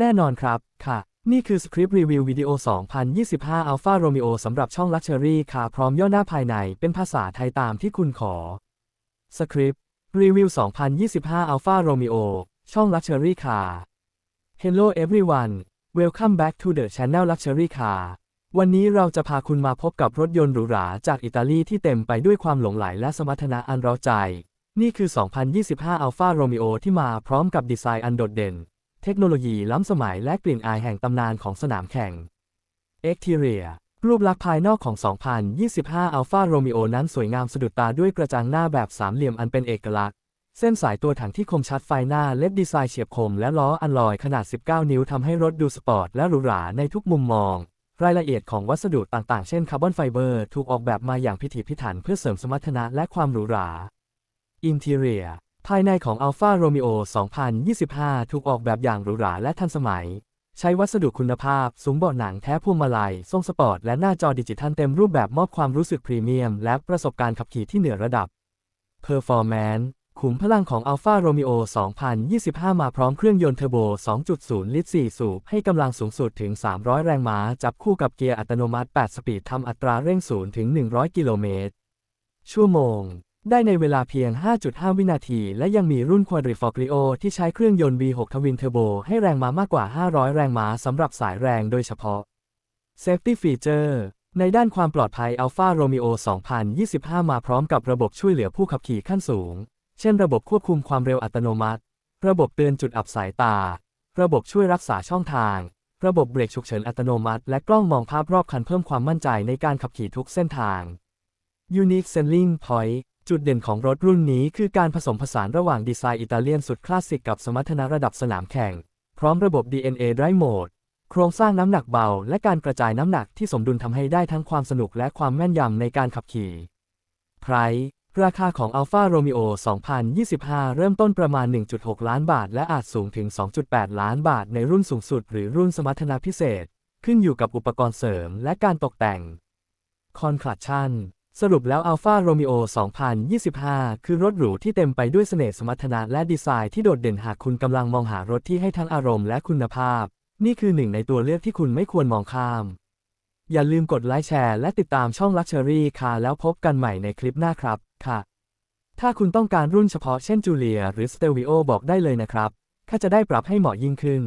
แน่นอนครับ ค่ะ นี่คือสคริปต์รีวิววิดีโอ 2025 Alpha Romeo สำหรับช่อง Luxury ค่ะ พร้อมย่อหน้าภายในเป็นภาษาไทยตามที่คุณขอ สคริปต์รีวิว 2025 Alpha Romeo ช่อง Luxury Car Hello everyone Welcome back to the channel Luxury Car วันนี้เราจะพาคุณมาพบกับรถยนต์หรูหราจากอิตาลีที่เต็มไปด้วยความหลงไหลและสมรรถนะอันเร้าใจ นี่คือ 2025 Alpha Romeo ที่มาพร้อมกับดีไซน์อันโดดเด่น เทคโนโลยีล้ำสมัยและกลิ่นอายแห่งตำนานของสนามแข่ง Exterior รูปลักษณ์ภายนอกของ 2025 Alpha Romeo นั้นสวยงามสะดุดตาด้วยกระจังหน้าแบบสามเหลี่ยมอันเป็นเอกลักษณ์ เส้นสายตัวถังที่คมชัดไฟหน้าเล็บดีไซน์เฉียบคมและล้ออันลอยขนาด 19 นิ้วทำให้รถดูสปอร์ตและหรูหราในทุกมุมมอง รายละเอียดของวัสดุต่างๆ เช่นคาร์บอนไฟเบอร์ ถูกออกแบบมาอย่างพิถีพิถันเพื่อเสริมสมรรถนะและความหรูหรา Interior ภายในของ Alfa Romeo 2025 ถูกออกแบบอย่างหรูหราและทันสมัย ใช้วัสดุคุณภาพ สูงเบาะหนังแท้พวงมาลัย ทรงสปอร์ต และหน้าจอดิจิทัลเต็มรูปแบบมอบความรู้สึกพรีเมียม และประสบการณ์ขับขี่ที่เหนือระดับ Performance ขุมพลังของ Alfa Romeo 2025 มาพร้อมเครื่องยนต์เทอร์โบ 2.0 ลิตร 4 สูบ ให้กำลังสูงสุดถึง 300 แรงม้า จับคู่กับเกียร์อัตโนมัติ 8 สปีด ทำอัตราเร่ง 0 ถึง 100 กิโลเมตร ชั่วโมง ได้ในเวลาเพียง 5.5 วินาที และยังมีรุ่น Quadrifoglio ที่ใช้เครื่องยนต์ V6 ทวินเทอร์โบให้แรงม้ามากกว่า 500 แรงม้าสำหรับสายแรงโดยเฉพาะ Safety Feature ในด้านความปลอดภัย Alfa Romeo 2025 มาพร้อมกับระบบช่วยเหลือผู้ขับขี่ขั้นสูง เช่นระบบควบคุมความเร็วอัตโนมัติ ระบบเตือนจุดอับสายตา ระบบช่วยรักษาช่องทาง ระบบเบรกฉุกเฉินอัตโนมัติ และกล้องมองภาพรอบคันเพิ่มความมั่นใจในการขับขี่ทุกเส้นทาง Unique Selling Point จุดเด่นของรถรุ่นนี้คือการผสมผสานระหว่างดีไซน์อิตาเลียนสุดคลาสสิกกับสมรรถนะระดับสนามแข่ง พร้อมระบบ DNA Drive Mode โครงสร้างน้ำหนักเบา และการกระจายน้ำหนักที่สมดุลทำให้ได้ทั้งความสนุกและความแม่นยำในการขับขี่ Price ราคาของ Alfa Romeo 2025 เริ่มต้นประมาณ 1.6 ล้านบาท และอาจสูงถึง 2.8 ล้านบาทในรุ่นสูงสุด หรือรุ่นสมรรถนะพิเศษ ขึ้นอยู่กับอุปกรณ์เสริมและการตกแต่ง Conclusion สรุปแล้ว Alfa Romeo 2025 คือรถหรูที่เต็มไปด้วยเสน่ห์สมรรถนะและดีไซน์ที่โดดเด่นหากคุณกำลังมองหารถที่ให้ทั้งอารมณ์และคุณภาพ นี่คือหนึ่งในตัวเลือกที่คุณไม่ควรมองข้าม อย่าลืมกดไลค์แชร์และติดตามช่อง Luxury Car แล้วพบกันใหม่ในคลิปหน้าครับ ค่ะ ถ้าคุณต้องการรุ่นเฉพาะเช่นจูเลียหรือ Stelvio บอกได้เลยนะครับข้าจะได้ปรับให้เหมาะยิ่งขึ้น